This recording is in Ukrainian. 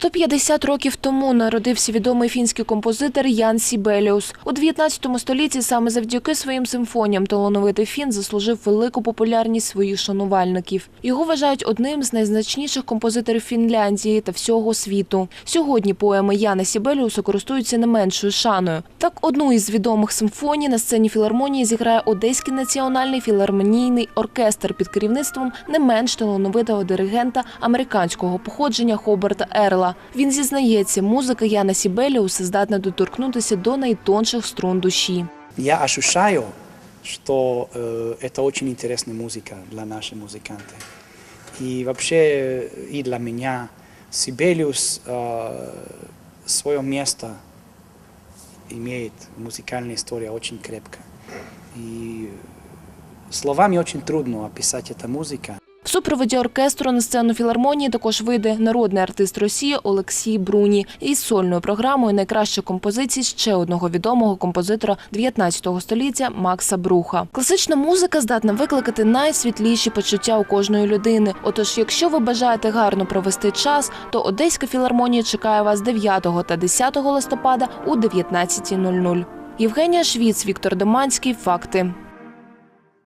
150 років тому народився відомий фінський композитор Ян Сібеліус. У 19 столітті саме завдяки своїм симфоніям талановитий фін заслужив велику популярність своїх шанувальників. Його вважають одним з найзначніших композиторів Фінляндії та всього світу. Сьогодні поеми Яна Сібеліуса користуються не меншою шаною. Так, одну із відомих симфоній на сцені філармонії зіграє Одеський національний філармонійний оркестр під керівництвом не менш талановитого диригента американського походження Хоберта Ерла Він зізнається, музика Яна Сібеліуса здатна доторкнутися до найтонших струн душі. Я ощущаю, что э, это очень интересная музыка для наших музыкантов. И вообще э, и для меня Сибелиус э, свое место имеет в музыкальной истории очень крепко. И словами очень трудно описать эта музыка. В супроводі оркестру на сцену філармонії також вийде народний артист Росії Олексій Бруні із сольною програмою найкращих композицій ще одного відомого композитора 19 століття Макса Бруха. Класична музика здатна викликати найсвітліші почуття у кожної людини. Отож, якщо ви бажаєте гарно провести час, то Одеська філармонія чекає вас 9 та 10 листопада у 19.00. Євгенія Швіц, Віктор Доманський. Факти.